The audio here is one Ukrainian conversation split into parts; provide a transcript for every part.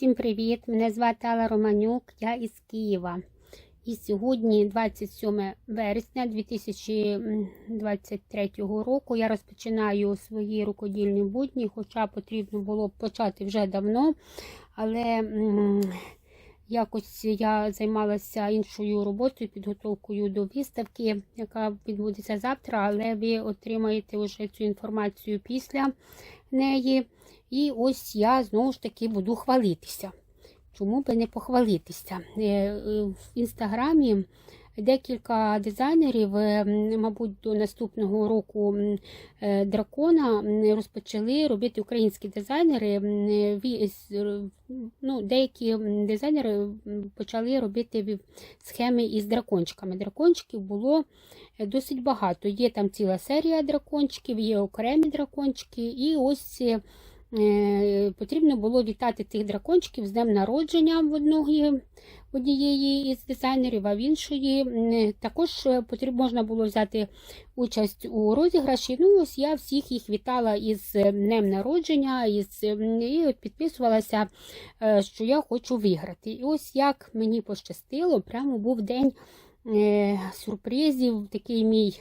Всім привіт! Мене звати Алла Романюк, я із Києва. І сьогодні, 27 вересня 2023 року, я розпочинаю свої рукодільні будні, хоча потрібно було б почати вже давно, але якось я займалася іншою роботою, підготовкою до виставки, яка відбудеться завтра, але ви отримаєте вже цю інформацію після неї. І ось я знову ж таки буду хвалитися. Чому би не похвалитися? Е, е, В інстаграмі декілька дизайнерів, е, мабуть, до наступного року дракона розпочали робити українські дизайнери. Ну, деякі дизайнери почали робити схеми із дракончиками. Дракончиків було досить багато. Є там ціла серія дракончиків, є окремі дракончики, і ось. Е, Потрібно було вітати тих дракончиків з днем народження в одної, однієї із дизайнерів, а в іншої також е, потрібно можна було взяти участь у розіграші. Ну, ось я всіх їх вітала із е, днем народження, із, і підписувалася, що я хочу виграти. І ось як мені пощастило, прямо був день сюрпризів, такий мій.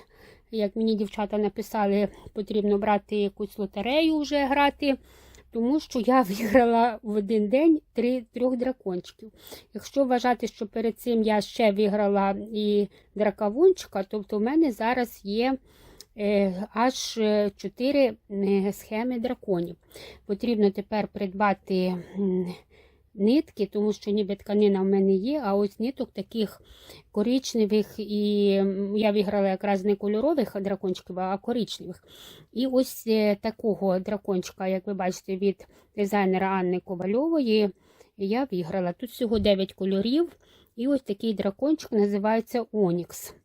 Як мені дівчата написали, потрібно брати якусь лотерею вже грати, тому що я виграла в один день три, трьох дракончиків. Якщо вважати, що перед цим я ще виграла і дракавунчика, тобто в мене зараз є е, аж е, чотири е, схеми драконів. Потрібно тепер придбати м, нитки, тому що ніби тканина в мене є, а ось ниток таких коричневих, і я виграла якраз не кольорових дракончиків, а коричневих. І ось е, такого дракончика, як ви бачите, від дизайнера Анни Ковальової, я виграла. Тут всього 9 кольорів, і ось такий дракончик називається Онікс.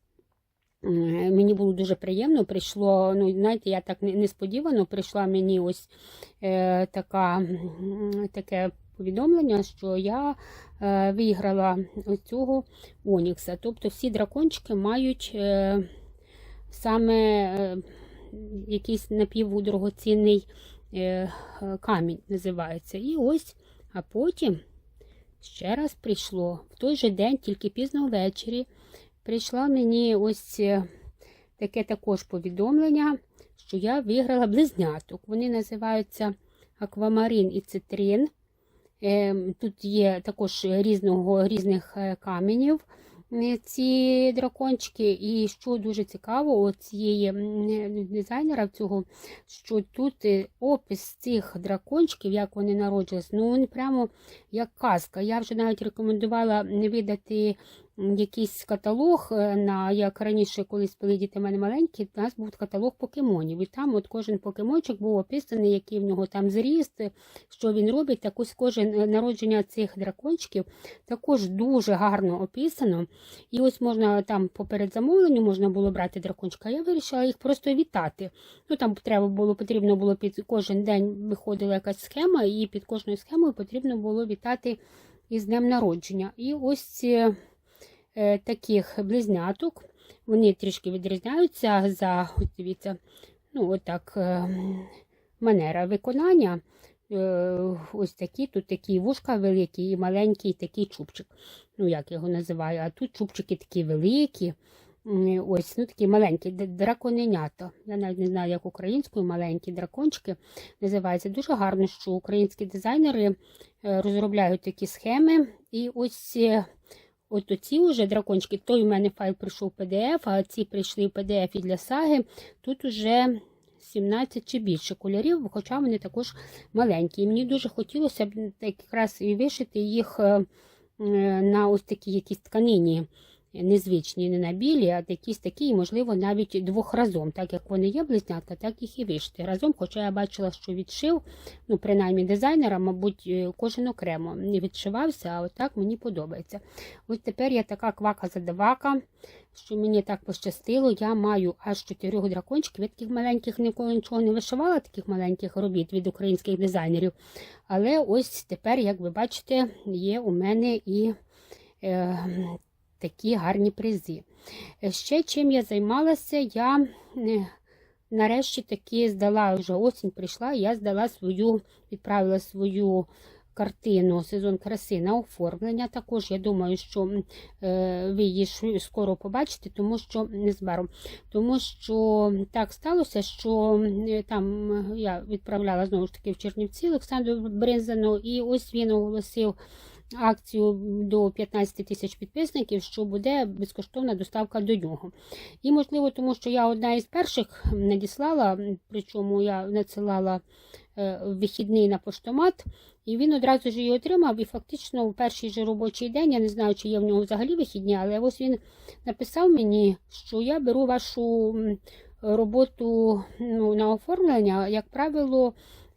Мені було дуже приємно. Прийшло, ну, знаєте, я так несподівано прийшла мені ось е, така, таке повідомлення, що я е, виграла цього Онікса. Тобто всі дракончики мають е, саме е, якийсь напівдорогоцінний е, камінь називається. І ось, а потім ще раз прийшло в той же день, тільки пізно ввечері, прийшла мені ось е, таке також повідомлення, що я виграла близняток. Вони називаються аквамарин і цитрин. Ем, Тут є також різного, різних е, каменів ці дракончики. І що дуже цікаво, у цієї дизайнера цього, що тут е, опис цих дракончиків, як вони народжувалися, ну він прямо як казка. Я вже навіть рекомендувала видати якийсь каталог е, на як раніше, колись були діти мене маленькі, у нас був каталог покемонів. І там от кожен покемончик був описаний, який в нього там зріст, що він робить. Так ось кожен е, народження цих дракончиків також дуже гарно описано. І ось можна там по передзамовленню можна було брати дракончика. Я вирішила їх просто вітати. Ну там треба було, потрібно було під кожен день виходила якась схема, і під кожною схемою потрібно було вітати із днем народження. І ось е, таких близняток. Вони трішки відрізняються за, дивіться, ну, отак, е, манера виконання. Е, Ось такі, тут такі вушка великі і маленький такий чубчик. Ну, як його називаю. А тут чубчики такі великі. Ось, ну такі маленькі драконенята. Я навіть не знаю, як українською маленькі дракончики називаються. Дуже гарно, що українські дизайнери е, розробляють такі схеми. І ось е, от оці уже дракончики, той у мене файл прийшов PDF, а ці прийшли в PDF і для саги. Тут уже 17 чи більше кольорів, хоча вони також маленькі. І мені дуже хотілося б якраз і вишити їх е, е, на ось такі якісь тканині незвичні, не на білі, а якісь такі, можливо, навіть двох разом. Так як вони є близнятка, так їх і вишити разом. Хоча я бачила, що відшив, ну, принаймні дизайнера, мабуть, е, кожен окремо не відшивався, а отак мені подобається. Ось тепер я така квака-задавака, що мені так пощастило. Я маю аж чотирьох дракончиків. Я таких маленьких ніколи нічого не вишивала, таких маленьких робіт від українських дизайнерів. Але ось тепер, як ви бачите, є у мене і. Такі гарні призи. Е, Ще чим я займалася, я е, нарешті таки здала вже осінь прийшла, я здала свою, відправила свою картину Сезон краси на оформлення. Також я думаю, що е, ви її скоро побачите, тому що незабаром. Тому що так сталося, що е, там е, я відправляла знову ж таки в Чернівці Олександру Бринзану, і ось він оголосив акцію до 15 тисяч підписників, що буде безкоштовна доставка до нього. І, можливо, тому що я одна із перших надіслала, причому я надсилала е, вихідний на поштомат, і він одразу ж її отримав. І фактично в перший же робочий день, я не знаю, чи є в нього взагалі вихідні, але ось він написав мені, що я беру вашу роботу ну, на оформлення, як правило.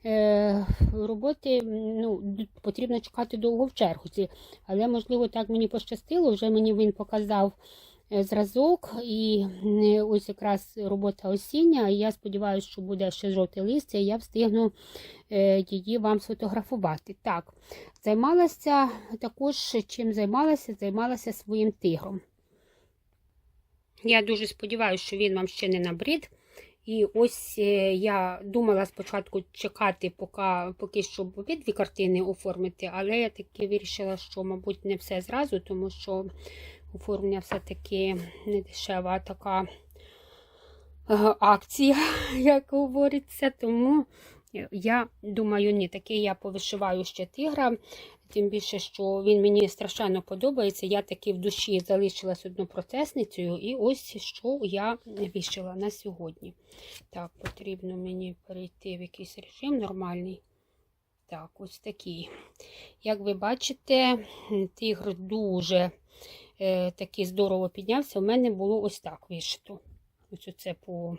Е, Роботи ну, потрібно чекати довго в чергу. Але, можливо, так мені пощастило. Вже мені він показав е, зразок, і ось якраз робота осіння. І я сподіваюся, що буде ще жовте листя, і я встигну е, її вам сфотографувати. Так, займалася також чим займалася, займалася своїм тигром. Я дуже сподіваюся, що він вам ще не набрид. І ось е, я думала спочатку чекати, поки, поки щоб обидві картини оформити, але я таки вирішила, що, мабуть, не все зразу, тому що оформлення все-таки не дешева така е, акція, як говориться. Тому я думаю, ні, таки я повишиваю ще тигра. Тим більше, що він мені страшенно подобається. Я таки в душі залишилась однопроцесницею, і ось що я вишила на сьогодні. Так, потрібно мені перейти в якийсь режим нормальний. Так, ось такий. Як ви бачите, тигр дуже е, таки здорово піднявся. У мене було ось так вишито. Ось оце по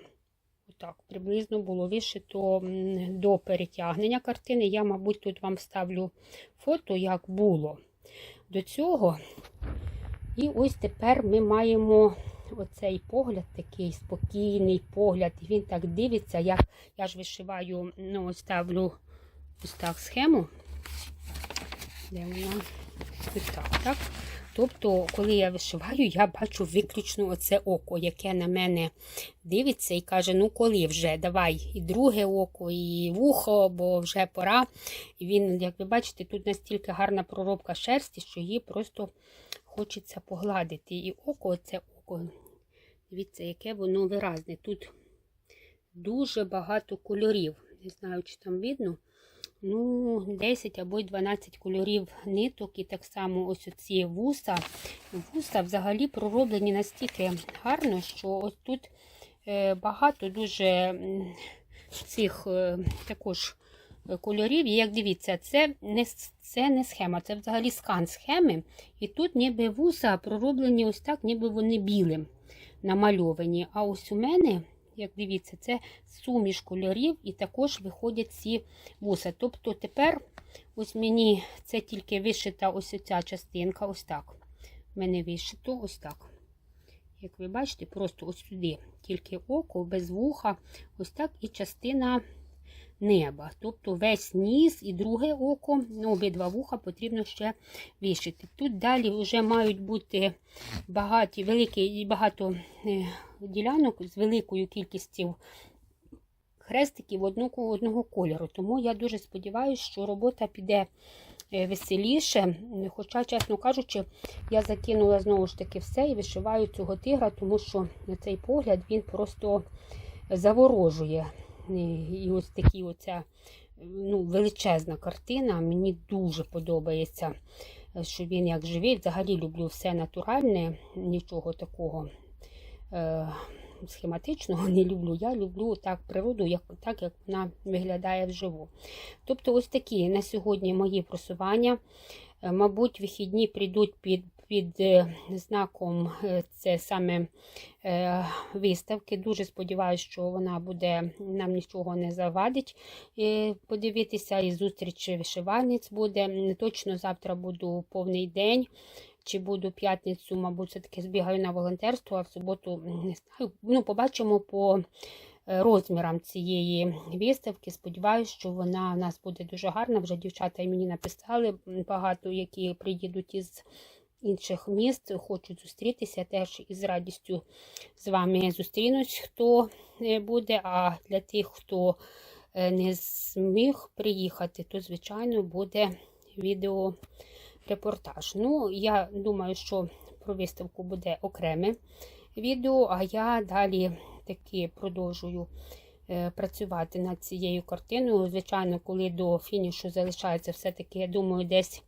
так, приблизно було вишито до перетягнення картини. Я, мабуть, тут вам ставлю фото, як було до цього. І ось тепер ми маємо оцей погляд, такий спокійний погляд. Він так дивиться, як я ж вишиваю, ну, ставлю ось так схему. Де вона? Ось так, так? Тобто, коли я вишиваю, я бачу виключно оце око, яке на мене дивиться і каже: ну коли вже, давай і друге око, і вухо, бо вже пора. І він, як ви бачите, тут настільки гарна проробка шерсті, що її просто хочеться погладити. І око, це око, дивіться, яке воно виразне. Тут дуже багато кольорів. Не знаю, чи там видно. Ну, 10 або 12 кольорів ниток, і так само ось оці вуса. Вуса взагалі пророблені настільки гарно, що ось тут е, багато дуже цих е, також е, кольорів. І як дивіться, це не, це не схема, це взагалі скан схеми. І тут ніби вуса пророблені ось так, ніби вони білим намальовані. А ось у мене, як дивіться, це суміш кольорів, і також виходять ці вуса. Тобто тепер ось мені це тільки вишита ось ця частинка, ось так. Мене вишито ось так. Як ви бачите, просто ось сюди тільки око, без вуха, ось так і частина неба. Тобто весь ніс і друге око, ну, обидва вуха потрібно ще вишити. Тут далі вже мають бути багаті, великі, багато е, ділянок з великою кількістю хрестиків одного, кольору. Тому я дуже сподіваюся, що робота піде е, веселіше. Хоча, чесно кажучи, я закинула знову ж таки все і вишиваю цього тигра, тому що на цей погляд він просто заворожує. І ось такі оця ну, величезна картина. Мені дуже подобається, що він як живий. Взагалі люблю все натуральне, нічого такого. Е, Схематичного не люблю. Я люблю так природу, як, так як вона виглядає вживу. Тобто, ось такі на сьогодні мої просування. Е, Мабуть, вихідні прийдуть під під е, знаком це саме виставки. Дуже сподіваюся, що вона буде нам нічого не завадить подивитися. І зустріч вишивальниць буде. Точно завтра буду повний день. Чи буду п'ятницю, мабуть, все-таки збігаю на волонтерство, а в суботу не знаю. Ну, побачимо по е, розмірам цієї виставки. Сподіваюся, що вона у нас буде дуже гарна. Вже дівчата мені написали багато, які приїдуть із інших міст, хочуть зустрітися. Теж із радістю з вами зустрінусь, хто е, буде. А для тих, хто е, не зміг приїхати, то, звичайно, буде відеорепортаж. Ну, я думаю, що про виставку буде окреме відео, а я далі таки продовжую е, працювати над цією картиною. Звичайно, коли до фінішу залишається все-таки, я думаю, десь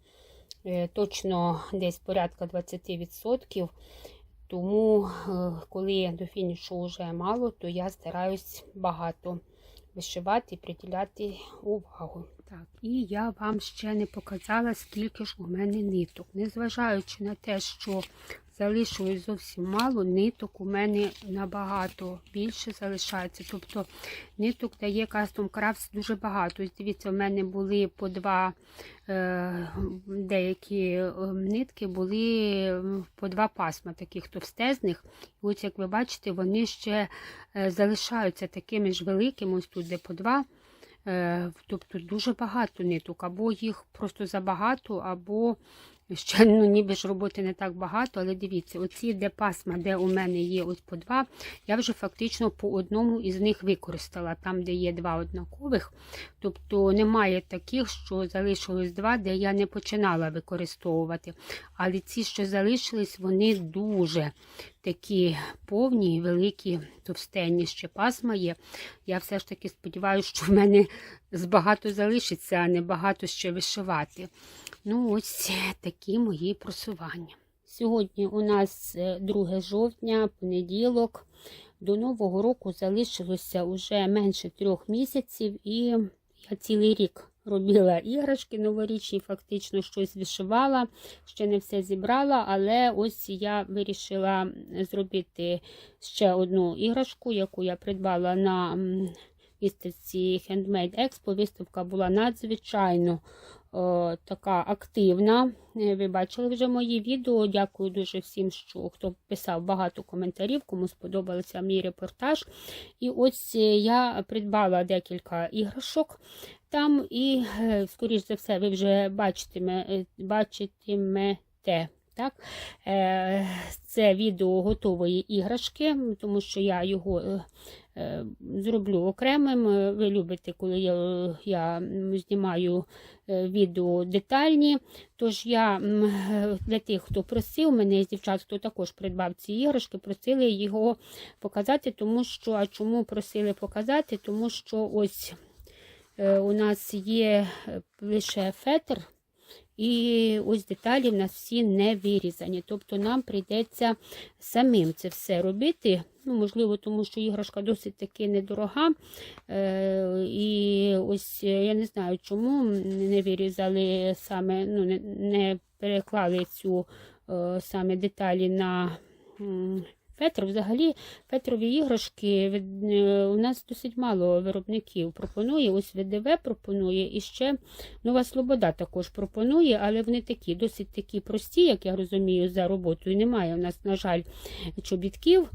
е, точно десь порядка 20%. Тому, е, коли до фінішу вже мало, то я стараюсь багато вишивати і приділяти увагу. Так, і я вам ще не показала, скільки ж у мене ниток. Незважаючи на те, що залишилось зовсім мало, ниток у мене набагато більше залишається. Тобто ниток дає Custom Crafts дуже багато. Ось Дивіться, у мене були по два е, деякі е, нитки, були по два пасма таких товстезних. Ось, як ви бачите, вони ще е, залишаються такими ж великими, ось тут де по два. Е, Тобто дуже багато ниток, або їх просто забагато, або ще ну, ніби ж роботи не так багато, але дивіться, оці де пасма, де у мене є ось по два, я вже фактично по одному із них використала, там, де є два однакових. Тобто немає таких, що залишилось два, де я не починала використовувати. Але ці, що залишились, вони дуже такі повні, великі, товстенні ще пасма є. Я все ж таки сподіваюся, що в мене збагато залишиться, а не багато ще вишивати. Ну, ось такі мої просування. Сьогодні у нас е, 2 жовтня, понеділок. До Нового року залишилося вже менше трьох місяців, і я цілий рік робила іграшки новорічні, фактично щось вишивала, ще не все зібрала, але ось я вирішила зробити ще одну іграшку, яку я придбала на виставці Handmade Expo. Виставка була надзвичайно о, така активна. Е, Ви бачили вже мої відео. Дякую дуже всім, що хто писав багато коментарів, кому сподобався мій репортаж. І ось е, я придбала декілька іграшок там, і, е, скоріш за все, ви вже бачитиме, е, бачитимете. Так? Е, Це відео готової іграшки, тому що я його е, е, зроблю окремим. Е, Ви любите, коли я, я знімаю е, відео детальні. Тож я е, для тих, хто просив мене з дівчат, хто також придбав ці іграшки, просили його показати, тому що а чому просили показати? Тому що ось е, у нас є е, лише фетр. І ось деталі в нас всі не вирізані. Тобто нам прийдеться самим це все робити. Ну, Можливо, тому що іграшка досить таки недорога. Е, і ось е, я не знаю, чому не вирізали саме, ну, не, не переклали цю е, саме деталі на. Фетр, взагалі, фетрові іграшки від- е, у нас досить мало виробників пропонує. Ось ВДВ пропонує і ще Нова Слобода також пропонує, але вони такі, досить такі прості, як я розумію, за роботою. Немає у нас, на жаль, чобітків.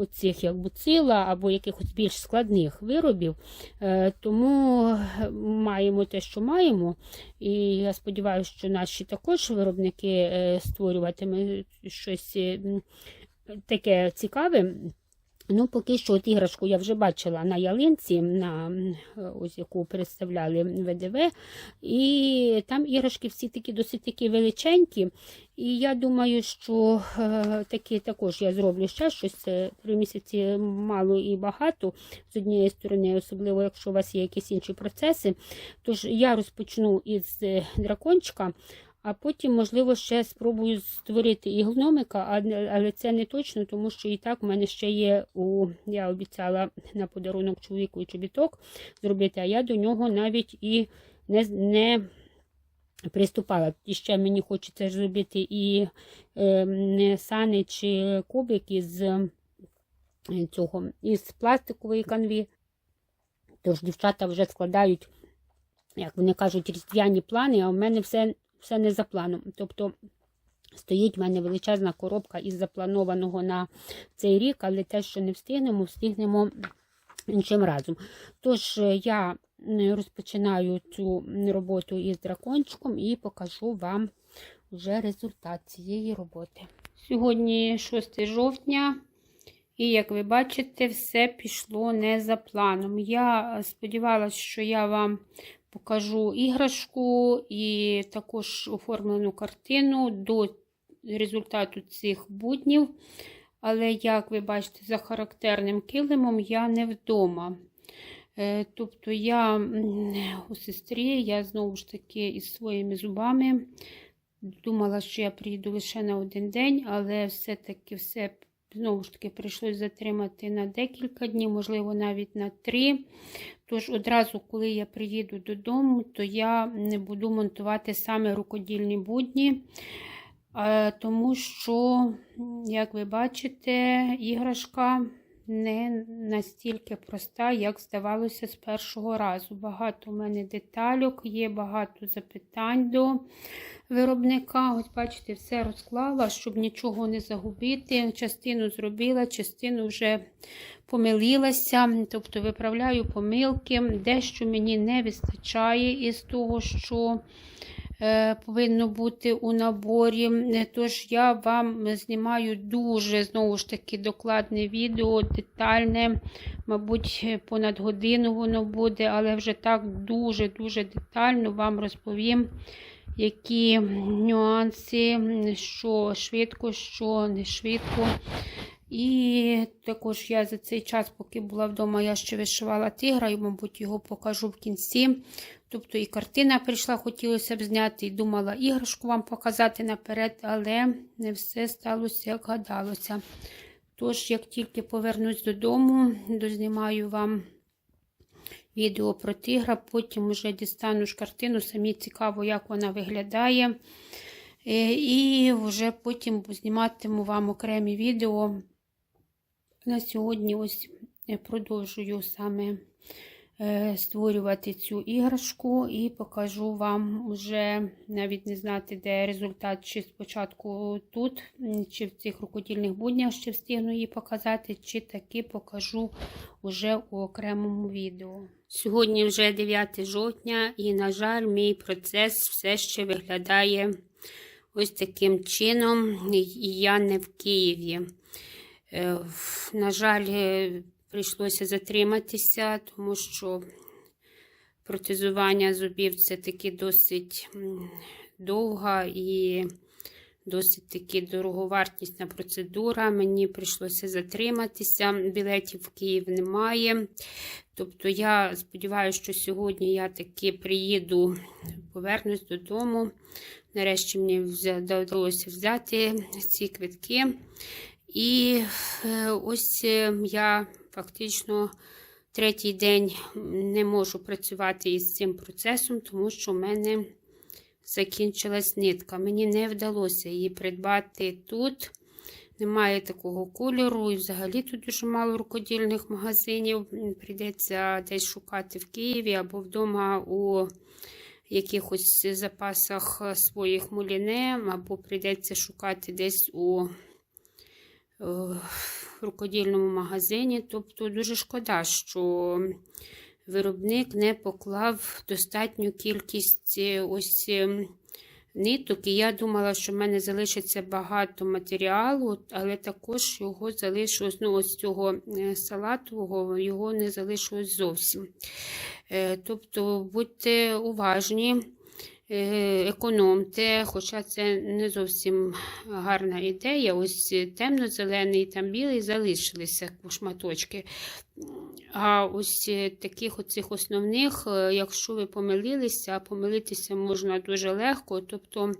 Оцих як буцила або якихось більш складних виробів. Е, Тому маємо те, що маємо. І я сподіваюся, що наші також виробники е, створюватимуть щось е, таке цікаве. Ну, поки що от іграшку я вже бачила на ялинці, на ось яку представляли ВДВ. І там іграшки всі такі досить такі величенькі. І я думаю, що е, такі також я зроблю ще щось. Це три місяці мало і багато з однієї сторони, особливо якщо у вас є якісь інші процеси. Тож я розпочну із е, дракончика. А потім, можливо, ще спробую створити і гномика, але це не точно, тому що і так в мене ще є у я обіцяла на подарунок чоловіку і чобіток зробити, а я до нього навіть і не, не приступала. І ще мені хочеться зробити і е, сани чи кубик із е, цього із пластикової канві. Тож дівчата вже складають, як вони кажуть, різдвяні плани, а в мене все все не за планом. Тобто стоїть в мене величезна коробка із запланованого на цей рік, але те, що не встигнемо, встигнемо іншим разом. Тож е, я розпочинаю цю роботу із дракончиком і покажу вам вже результат цієї роботи. Сьогодні 6 жовтня. І, як ви бачите, все пішло не за планом. Я сподівалася, що я вам покажу іграшку і також оформлену картину до результату цих буднів. Але, як ви бачите, за характерним килимом я не вдома. Е, Тобто я у сестрі, я знову ж таки із своїми зубами. Думала, що я приїду лише на один день, але все-таки все знову ж таки прийшлось затримати на декілька днів, можливо, навіть на три. Тож одразу, коли я приїду додому, то я не буду монтувати саме рукодільні будні, е, тому що, як ви бачите, іграшка не настільки проста, як здавалося з першого разу. Багато у мене детальок, є багато запитань до виробника. Ось, бачите, все розклала, щоб нічого не загубити. Частину зробила, частину вже помилилася, тобто виправляю помилки. Дещо мені не вистачає із того, що повинно бути у наборі. Тож я вам знімаю дуже знову ж таки докладне відео, детальне, мабуть, понад годину воно буде, але вже так дуже-дуже детально вам розповім, які нюанси, що швидко, що не швидко. І також я за цей час, поки була вдома, я ще вишивала тигра, і, мабуть, його покажу в кінці. Тобто і картина прийшла, хотілося б зняти, і думала іграшку вам показати наперед, але не все сталося, як гадалося. Тож, як тільки повернусь додому, дознімаю вам відео про тигра, потім вже дістану ж картину, самі цікаво, як вона виглядає. Е, І вже потім зніматиму вам окремі відео. На сьогодні ось е, продовжую саме е, створювати цю іграшку і покажу вам вже навіть не знати, де результат, чи спочатку тут, чи в цих рукодільних буднях ще встигну її показати, чи таки покажу уже у окремому відео. Сьогодні вже 9 жовтня, і, на жаль, мій процес все ще виглядає ось таким чином, я не в Києві. Е, На жаль, е, прийшлося затриматися, тому що протезування зубів це таки досить довга і досить таки дороговартісна процедура. Мені прийшлося затриматися. Білетів в Київ немає. Тобто, я сподіваюся, що сьогодні я таки приїду, повернусь додому. Нарешті мені вдалося взяти ці квитки. І е, ось е, я фактично третій день не можу працювати із цим процесом, тому що в мене закінчилась нитка. Мені не вдалося її придбати тут. Немає такого кольору, і взагалі тут дуже мало рукодільних магазинів. Прийдеться десь шукати в Києві або вдома у якихось запасах своїх муліне, або прийдеться шукати десь у е, рукодільному магазині. Тобто дуже шкода, що виробник не поклав достатню кількість е, ось е, ниток. І я думала, що в мене залишиться багато матеріалу, але також його залишилось, ну, ось цього салатового, його не залишилось зовсім. Тобто будьте уважні. Е, Економте, хоча це не зовсім гарна ідея. Ось темно-зелений там білий залишилися шматочки. А ось таких оцих основних, е, якщо ви помилилися, а помилитися можна дуже легко. Тобто,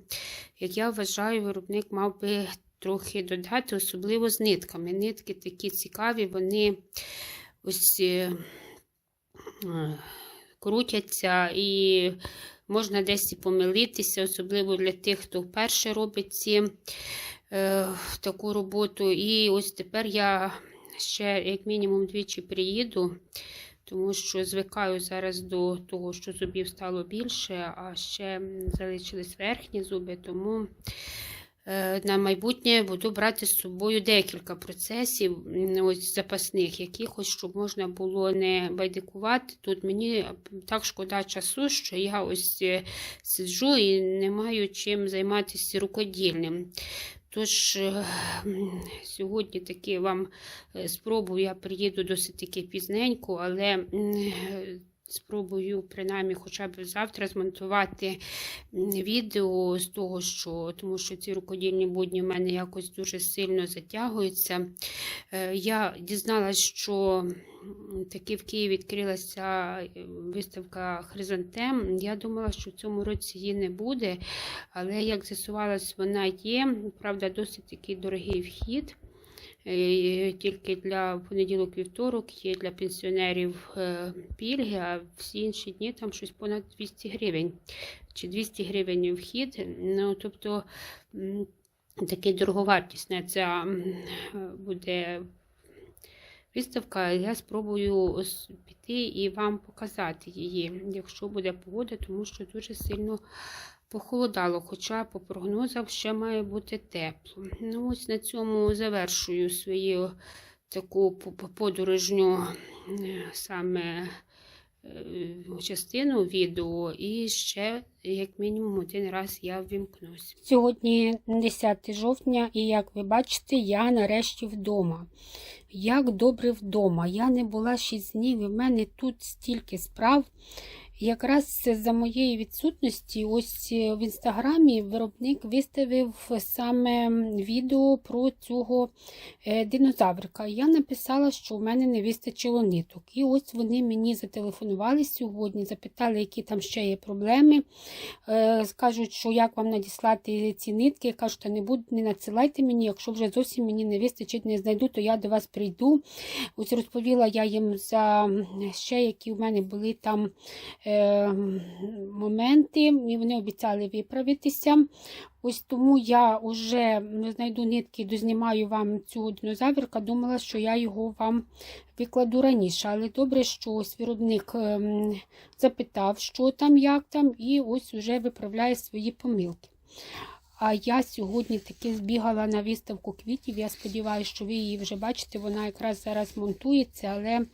як я вважаю, виробник мав би трохи додати, особливо з нитками. Нитки такі цікаві, вони ось е, крутяться і можна десь і помилитися, особливо для тих, хто вперше робить ці, е, таку роботу. І ось тепер я ще, як мінімум, двічі приїду, тому що звикаю зараз до того, що зубів стало більше, а ще залишились верхні зуби, тому. Е, На майбутнє буду брати з собою декілька процесів, ось запасних, якихось, щоб можна було не байдикувати. Тут мені так шкода часу, що я ось е, сиджу і не маю чим займатися рукодільним. Тож е, сьогодні таки вам спробую, я приїду досить таки пізненько, але спробую принаймні хоча б завтра змонтувати відео з того, що тому що ці рукодільні будні в мене якось дуже сильно затягуються. Е, Я дізналась, що таки в Києві відкрилася е, виставка Хризантем. Я думала, що в цьому році її не буде, але як з'ясувалось, вона є. Правда, досить такий дорогий вхід. Е, Тільки для понеділок вівторок є для пенсіонерів е, пільги, а всі інші дні там щось понад 200 гривень. Чи 200 гривень вхід. Ну, тобто таке дороговартісне ця буде виставка. Я спробую піти і вам показати її, якщо буде погода, тому що дуже сильно похолодало, хоча по прогнозам ще має бути тепло. Ну, ось на цьому завершую свою таку по- по- подорожню е, саме е, частину відео, і ще, як мінімум, один раз я ввімкнусь. Сьогодні 10 жовтня, і як ви бачите, я нарешті вдома. Як добре вдома. Я не була 6 днів, і в мене тут стільки справ. Якраз за моєї відсутності, ось е, в інстаграмі виробник виставив саме відео про цього е, динозаврика. Я написала, що в мене не вистачило ниток. І ось вони мені зателефонували сьогодні, запитали, які там ще є проблеми. Е, Скажуть, що як вам надіслати ці нитки. Я кажу, та не не надсилайте мені, якщо вже зовсім мені не вистачить, не знайду, то я до вас прийду. Ось розповіла я їм за ще, які в мене були там е, моменти, і вони обіцяли виправитися. Ось тому я вже знайду нитки, дознімаю вам цього динозаврика. Думала, що я його вам викладу раніше. Але добре, що ось виробник ем, запитав, що там, як там, і ось вже виправляє свої помилки. А я сьогодні таки збігала на виставку квітів. Я сподіваюся, що ви її вже бачите. Вона якраз зараз монтується, але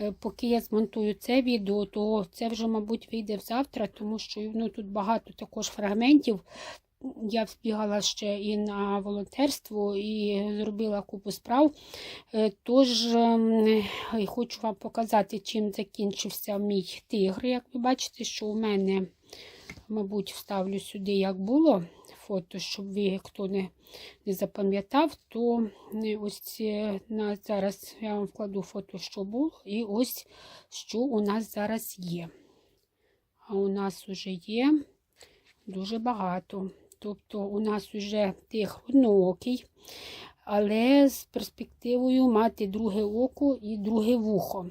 е, поки я змонтую це відео, то це вже, мабуть, вийде завтра, тому що ну, тут багато також фрагментів. Я збігала ще і на волонтерство, і зробила купу справ. Е, Тож ем, хочу вам показати, чим закінчився мій тигр. Як ви бачите, що у мене, мабуть, вставлю сюди, як було фото, щоб ви, хто не, не запам'ятав, то е, ось на, зараз я вам вкладу фото, що було, і ось що у нас зараз є. А у нас вже є дуже багато. Тобто у нас вже тих одноокий, але з перспективою мати друге око і друге вухо.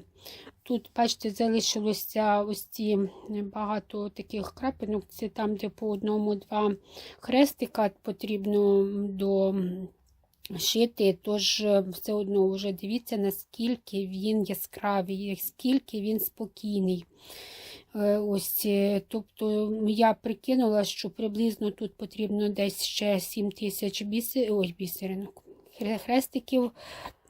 Тут, бачите, залишилося ось ці багато таких крапинок. Це там, де по одному-два хрестика потрібно до шити. Тож е, все одно вже дивіться, наскільки він яскравий, наскільки він спокійний. Е, Ось, е, тобто я прикинула, що приблизно тут потрібно десь ще 7 тисяч бісер... Ой, бісеринок, хрестиків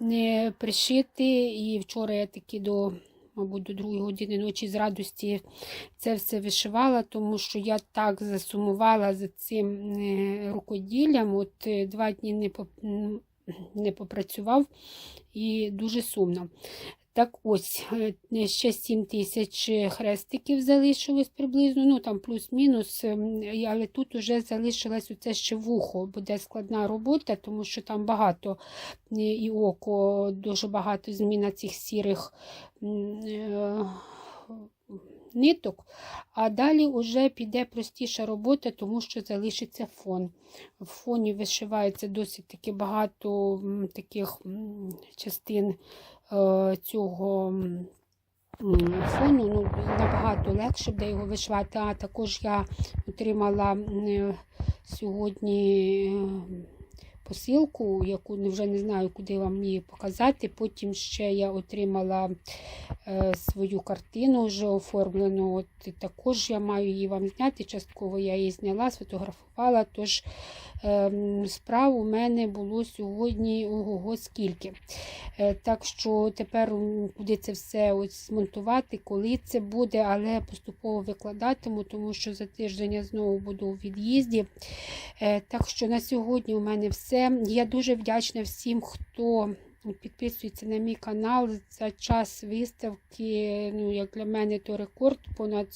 е, пришити. І вчора я таки до, мабуть, до другої години ночі з радості це все вишивала, тому що я так засумувала за цим е, рукоділлям. От е, два дні не, не попрацював і дуже сумно. Так ось, е, ще 7 тисяч хрестиків залишилось приблизно, ну там плюс-мінус, ем, але тут вже залишилось оце ще вухо, буде складна робота, тому що там багато е, і око, дуже багато зміна цих сірих е, ниток. А далі вже піде простіша робота, тому що залишиться фон. В фоні вишивається досить таки багато таких частин е, цього фону. Ну, набагато легше буде його вишивати. А також я отримала е, сьогодні. Посилку, яку вже не знаю, куди вам її показати. Потім ще я отримала е, свою картину вже оформлену. От також я маю її вам зняти. Частково я її зняла, сфотографувала. Тож ем, справ у мене було сьогодні ого скільки. Е, так що тепер куди це все ось змонтувати, коли це буде, але поступово викладатиму, тому що за тиждень я знову буду у від'їзді. Е, Так що на сьогодні у мене все. Я дуже вдячна всім, хто підписується на мій канал. За час виставки, ну, як для мене, то рекорд понад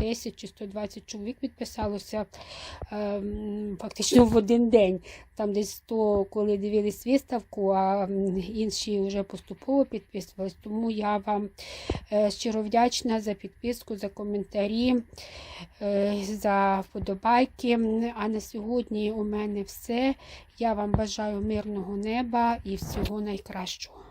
110 чи 120 чоловік підписалося ем, фактично в один день. Там десь 100, коли дивились виставку, а інші вже поступово підписувались. Тому я вам е, щиро вдячна за підписку, за коментарі, е, за вподобайки. А на сьогодні у мене все. Я вам бажаю мирного неба і всього найкращого.